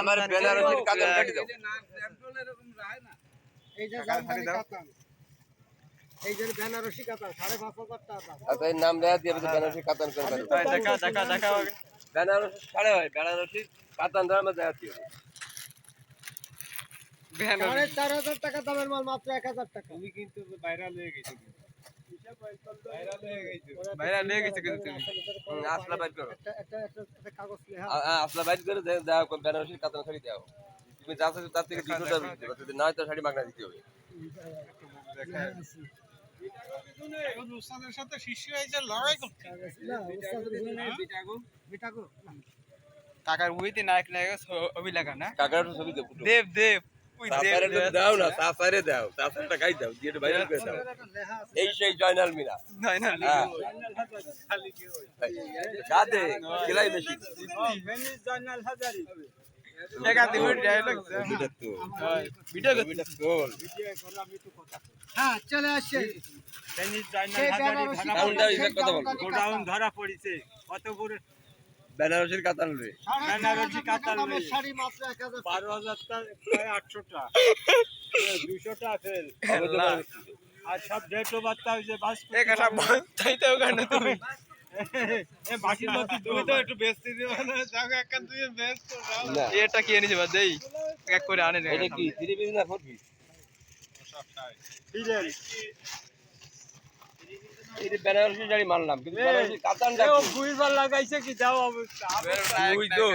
আমার বেনারসির কাতান কাটি দাও। এই যে জামদানি কাতান এই যে বেনারসি কাতান সাড়ে পাঁচ হাজার টাকা। এর নাম দেয়া দিয়ে বেনারসি কাতান করে দাও দেখা দেখা দেখা বেনারসি সাড়ে হয় বেনারসি কাতান দামে দেয়া দিয়ে। চার হাজার টাকা দামের মাল মাত্র এক হাজার টাকা। তুমি কিন্তু ভাইরাল হয়ে গেছো। ভাইরাল গেছো। কিন্তু তুমি। আসলা বাইর করো। একটা একটা একটা একটা কাগজ লেখা। আ- আ- আসলা বাইর করে দে- দেওয়া কাতান শাড়ি দাও তুমি যা চাচ্ছো তার থেকে দুশো টাকা দিতে হবে যদি তো শাড়ি মাগনা দিতে হবে। সাথে শিষ্য হয়েছে লড়াই করতে। না, উস্তাদের জন্য বিটাগো না। কাকার উইতে নায়ক নায়ক ছবি লাগা না? কাকার ছবি দেবো দেব। দাও না দাও। গাই দাও দিয়ে ভাইরাল করে দাও। এই সেই জয়নাল মিনা। হ্যাঁ। গাদে সেলাই মেশিন। হ্যাঁ। ধরা পড়েছে। কত বড় বেনারসির কাতান লই চার বেনারসি হাজার টাকা কাতান দামের শাড়ি মাত্র এক হাজার টাকা। বারো হাজার টাকা প্রায় আটশোটা। দুশোটা ফেল আর সব ডেট বার্তা হয়েছে বাস একা সব চাইতেও কেন তুমি? এ বাকির মধ্যে তুমি তো একটু বেচতে দিও না যাও একটা তুই বেচ তো দাও না। এটা কি এনেছি বা দেই? এক করে আনে না এটা কি? থ্রি পিস না ফোর পিস? ডিজেল এটা বেনারসি শাড়ি মানলাম কিন্তু বেনারসি কাতানটা বুইবার লাগাইছে কি যাও অবস্থা। তো।